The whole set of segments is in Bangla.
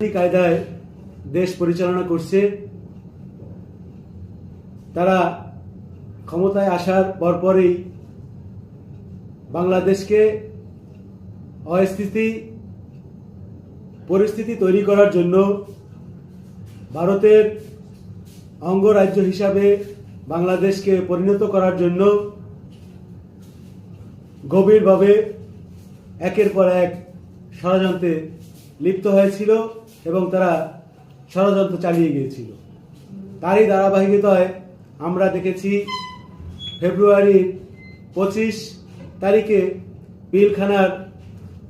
কায়দায় দেশ পরিচালনা করছে, তারা ক্ষমতায় আসার পরপরই বাংলাদেশকে অস্থিতি, পরিস্থিতি তৈরি করার জন্য ভারতের অঙ্গরাজ্য হিসাবে বাংলাদেশকে পরিণত করার জন্য গভীরভাবে একের পর এক ষড়যন্ত্রে লিপ্ত হয়েছিল। এবং তারা ষড়যন্ত্র চালিয়ে গিয়েছিল। তারই ধারাবাহিকতায় আমরা দেখেছি ফেব্রুয়ারির পঁচিশ তারিখে পিলখানার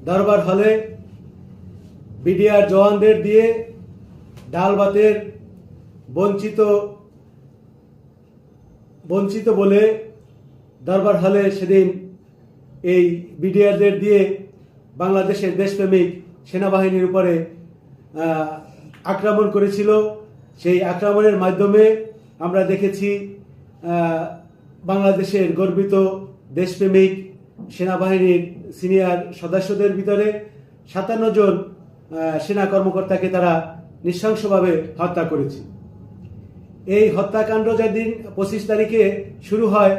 দরবার হলে বিডিআর জওয়ানদের দিয়ে ডাল ভাতের বঞ্চিত বঞ্চিত বলে দরবার হলে সেদিন এই বিডিআরদের দিয়ে বাংলাদেশের দেশপ্রেমিক সেনাবাহিনীর উপরে আক্রমণ করেছিল। সেই আক্রমণের মাধ্যমে আমরা দেখেছি বাংলাদেশের গর্বিত দেশপ্রেমিক সেনাবাহিনীর সিনিয়র সদস্যদের ভিতরে সাতান্ন জন সেনা কর্মকর্তাকে তারা নৃশংসভাবে হত্যা করেছে। এই হত্যাকাণ্ড যেদিন পঁচিশ তারিখে শুরু হয়,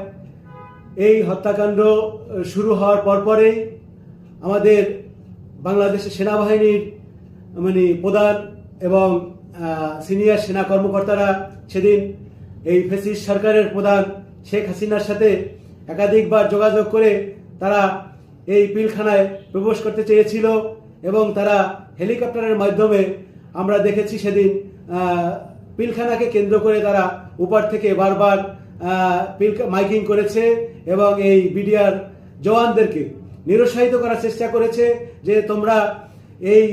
এই হত্যাকাণ্ড শুরু হওয়ার পরপরেই আমাদের বাংলাদেশের সেনাবাহিনীর মানে প্রধান এবং সিনিয়র সেনা কর্মকর্তারা সেদিন এই ফেসিস সরকারের প্রধান শেখ হাসিনার সাথে একাধিকবার যোগাযোগ করে তারা এই পিলখানায় প্রবেশ করতে চেয়েছিল এবং তারা হেলিকপ্টারের মাধ্যমে আমরা দেখেছি সেদিন পিলখানাকে কেন্দ্র করে তারা উপর থেকে বারবার মাইকিং করেছে এবং এই বিডিআর জওয়ানদেরকে নিরুৎসাহিত করার চেষ্টা করেছে যে তোমরা এই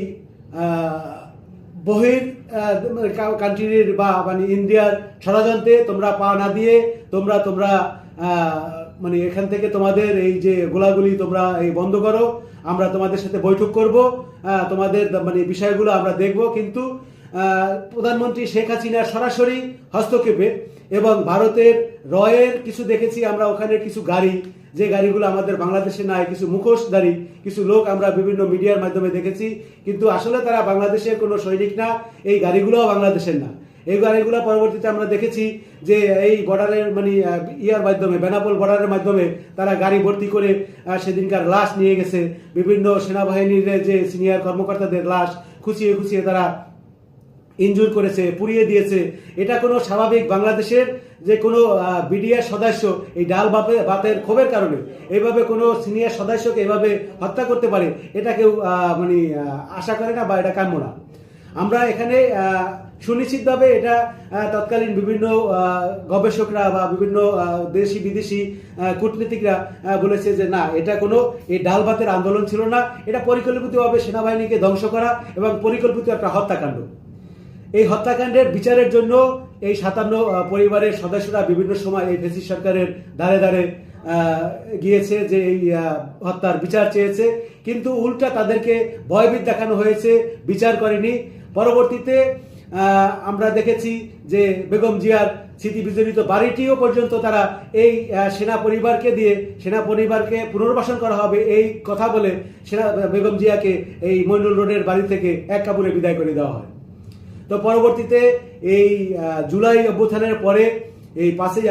বহির কান্ট্রির বা মানে ইন্ডিয়ার ষড়যন্ত্রে তোমরা পা না দিয়ে তোমরা তোমরা মানে এখান থেকে তোমাদের এই যে গোলাগুলি তোমরা এই বন্ধ করো, আমরা তোমাদের সাথে বৈঠক করব তোমাদের মানে বিষয়গুলো আমরা দেখব, কিন্তু প্রধানমন্ত্রী শেখ হাসিনার সরাসরি হস্তক্ষেপে এবং ভারতের রয়ের কিছু দেখেছি, আমরা ওখানে কিছু গাড়ি, যে গাড়িগুলো আমাদের বাংলাদেশে নাই, কিছু মুখোশধারী কিছু লোক আমরা বিভিন্ন মিডিয়ার মাধ্যমে দেখেছি, কিন্তু আসলে তারা বাংলাদেশের কোনো সৈনিক না, এই গাড়িগুলোও বাংলাদেশের না। এই গাড়িগুলো পরবর্তীতে আমরা দেখেছি যে এই বর্ডারের মানে ইয়ার মাধ্যমে, বেনাপোল বর্ডারের মাধ্যমে তারা গাড়ি ভর্তি করে সেদিনকার লাশ নিয়ে গেছে। বিভিন্ন সেনাবাহিনীর যে সিনিয়র কর্মকর্তাদের লাশ, খুঁচিয়ে খুঁচিয়ে তারা ইনজুর করেছে, পুড়িয়ে দিয়েছে। এটা কোনো স্বাভাবিক বাংলাদেশের যে কোনো বিডিআর সদস্য এই ডাল বাপে বাতের ক্ষোভের কারণে এইভাবে কোনো সিনিয়র সদস্যকে এভাবে হত্যা করতে পারে, এটা কেউ মানে আশা করে না বা এটা কাম্য না। আমরা এখানে সুনিশ্চিতভাবে এটা তৎকালীন বিভিন্ন গবেষকরা বা বিভিন্ন দেশি বিদেশি কূটনীতিকরা বলেছে যে না, এটা কোনো, এই ডাল ভাতের আন্দোলন ছিল না। এটা পরিকল্পিতভাবে সেনাবাহিনীকে ধ্বংস করা এবং পরিকল্পিত একটা হত্যাকাণ্ড। এই হত্যাকাণ্ডের বিচারের জন্য এই সাতান্ন পরিবারের সদস্যরা বিভিন্ন সময় এই ফেসিস সরকারের দ্বারে দ্বারে গিয়েছে যে এই হত্যার বিচার চেয়েছে। কিন্তু উল্টা তাদেরকে ভয়ভীত দেখানো হয়েছে, বিচার করেনি। পরবর্তীতে আমরা দেখেছি যে বেগম জিয়ার স্মৃতি বিজড়িত বাড়িটিও পর্যন্ত তারা এই সেনা পরিবারকে দিয়ে, সেনা পরিবারকে পুনর্বাসন করা হবে এই কথা বলে সেনা, বেগম জিয়াকে এই মইনুল রোডের বাড়ি থেকে এক কাপড়ে বিদায় করে দেওয়া হয়। তো পরবর্তীতে এই জুলাই অভ্যুত্থানের পরে এই পাঁচই